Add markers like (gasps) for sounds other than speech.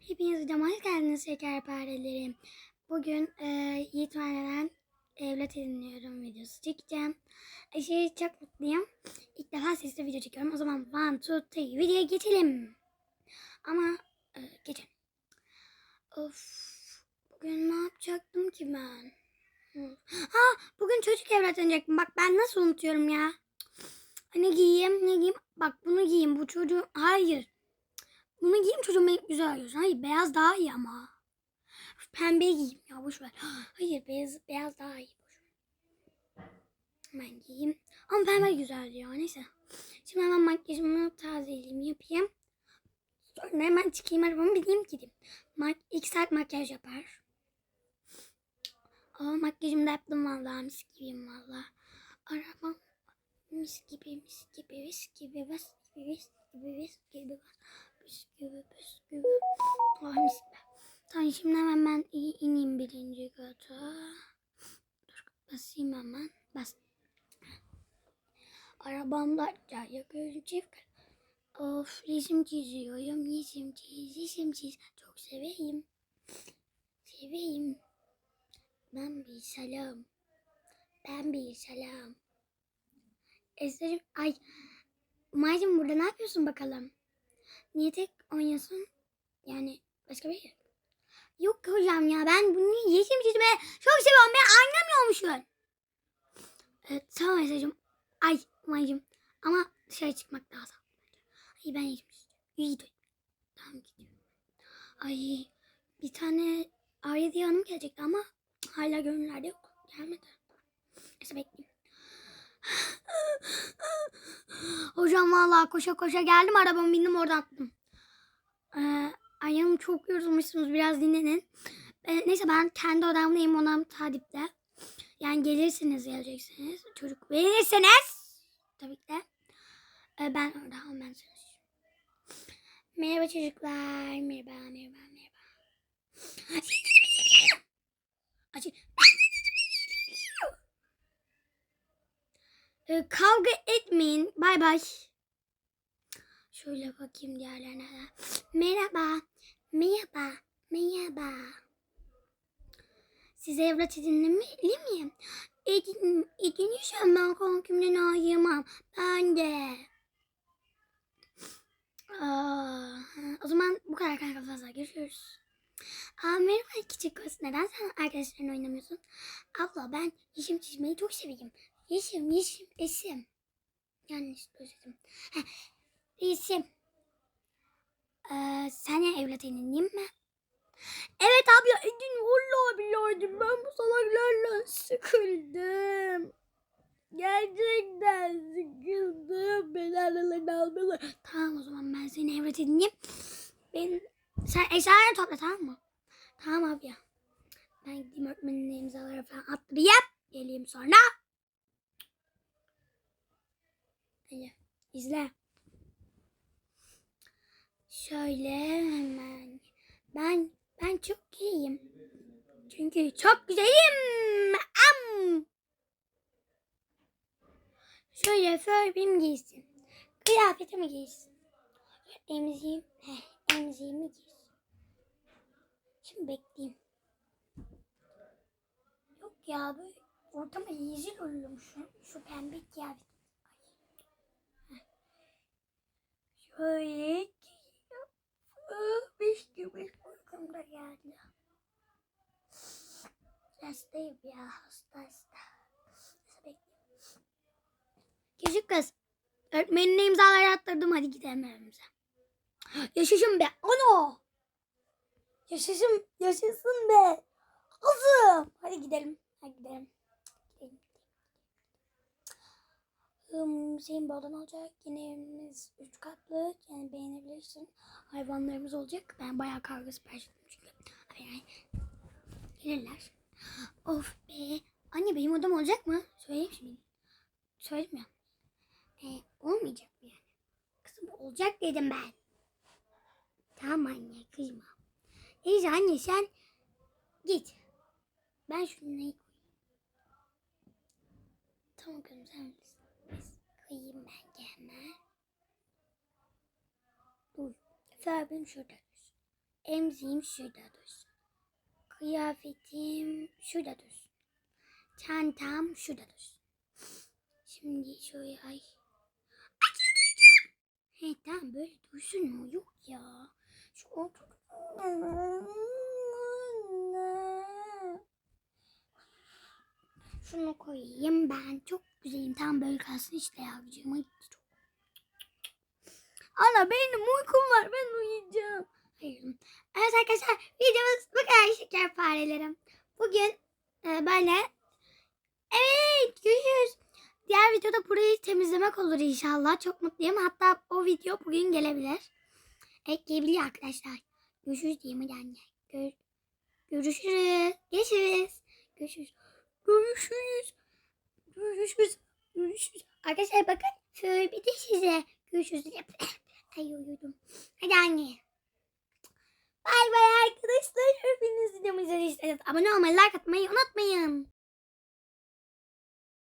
Hepiniz videoma hoş geldiniz şekerparelerim. Bugün e, Yiğithane'den evlat ediniyorum videosu çekeceğim. Aşırı çok mutluyum. İlk defa sesli video çekiyorum. O zaman one, two, three videoya geçelim. Ama e, geçelim. Of. Bugün ne yapacaktım ki ben? Ha bugün çocuk evlat edinecektim. Bak ben nasıl unutuyorum ya. Ne giyeyim ne giyeyim. Bak bunu giyeyim bu çocuğu. Hayır. Bunu giyeyim çocuğum benim güzel görsün. Hayır beyaz daha iyi ama. Pembe giyeyim ya boş ver. (gasps) Hayır beyaz beyaz daha iyi. Boş ver. Ben giyeyim. Ama pembe güzel ya neyse. Şimdi hemen makyajımı tazeleyeyim yapayım. Sonra hemen çıkayım arabamı bineyim gideyim. Mak iki saat makyaj yapar. Aa, makyajımı da yaptım vallahi mis gibiyim vallahi. Arabam mis gibi mis gibi mis gibi mis gibi mis gibi şimdi hemen ben ineyim birinci kata. Dur basayım hemen. Bas. Arabamda acayip gözü çift. Of resim çiziyorum. Resim çiz, resim çiz. Çok seveyim. Seveyim. Ben bir selam. Ben bir selam. Eserim. Ay. Umay'cığım burada ne yapıyorsun bakalım? Niye tek oynuyorsun? Yani başka bir şey. Yok hocam ya ben bunu yeşim çizmeye çok seviyorum. Ben anlamıyormuşum. Evet tamam Esra'cığım. Ay Umay'cığım. Ama dışarı çıkmak lazım. Ay ben çizeceğim. İyi de. Tamam gidiyorum. Ay bir tane Arya diye hanım gelecekti ama hala gönüllerde yok. Gelmedi. Neyse bekleyeyim. Hocam vallahi koşa koşa geldim arabamı bindim oradan attım. Ee, ayağım çok yorulmuşsunuz biraz dinlenin. Ee, neyse ben kendi odamdayım onam tadipte. Yani gelirsiniz geleceksiniz. Çocuk verirseniz. Tabii ki de. Ee, ben orada ben seni. Merhaba çocuklar. Merhaba merhaba merhaba. Açın. Ee, kavga etmeyin. Bay bay. Şöyle bakayım diğerlerine. Merhaba. Merhaba. Size evlat edinmeli miyim? Edin, edinirsem ben kankimden ayırmam. Ben de. Aa, o zaman bu kadar kanka fazla görüşürüz. Aa, merhaba küçük kız. Neden sen arkadaşlarınla oynamıyorsun? Abla ben yeşim çizmeyi çok seviyorum. Yeşim, yeşim, resim. Yanlış söyledim. Resim. Ee, sana evlat edineyim mi? Evet abla edin. Vallahi billahi edin. Ben bu salaklarla sıkıldım. Gerçekten sıkıldım. Beni aralarına almıyorlar. Tamam o zaman ben seni evlat edineyim. Ben, sen eşyalarını topla tamam mı? Tamam abi ya. Ben gideyim öğretmenin imzaları falan attırayım. Geleyim sonra. Hadi izle. Şöyle hemen. Ben ben çok iyiyim. Çünkü çok güzelim. Am. Şöyle förbim giysin. Kıyafetimi giysin. Emziğim, heh, emziğimi giysin. Şimdi bekleyeyim. Yok ya böyle ortama yeşil oluyorum şu, şu pembe kıyafet. Ay. Heh. Şöyle Beş gibi uykum da geldi. Hastayım ya hasta hasta. Küçük kız. Öğretmenin imzaları attırdım hadi gidelim evimize. Yaşasın be. Ano. Yaşasın, yaşasın be. Kızım. Hadi gidelim. Hadi gidelim. Hüseyin Boldan olacak. Yine evimiz üç katlı. Yani beğenebilirsin. Hayvanlarımız olacak. Ben bayağı karga sipariş ettim çünkü. Gelirler. Of be. Anne benim odam olacak mı? Söyleyeyim şimdi. Söyledim ya. E, olmayacak mı yani? Kızım olacak dedim ben. Tamam anne kızma. Neyse anne sen git. Ben şunu koyayım. Tamam kızım sen bilirsin. Koyayım ben hemen. Dur. Farbim şurada. Emziğim şurada dursun. Kıyafetim şurada dursun. Çantam şurada dursun. Şimdi şöyle ay. He tamam böyle dursun mu? Yok ya. Şu otur. Şunu koyayım ben. Çok güzelim. Tam böyle kalsın işte. Ay, çok. Ana benim uykum var. Ben uyuyacağım. Hayır. Evet arkadaşlar videomuz bu kadar şeker farelerim. Bugün e, böyle evet görüşürüz. Diğer videoda burayı temizlemek olur inşallah. Çok mutluyum. Hatta o video bugün gelebilir. Ekleyebiliyor arkadaşlar. Görüşürüz diyeyim anne. Gör görüşürüz. Görüşürüz. Görüşürüz. Görüşürüz. Görüşürüz. Görüşürüz. Arkadaşlar bakın. Şöyle bir de size. Görüşürüz. Ay uyudum. Hadi anne. Bay bay arkadaşlar. Hepiniz videomu izlediyseniz abone olmayı, like atmayı unutmayın.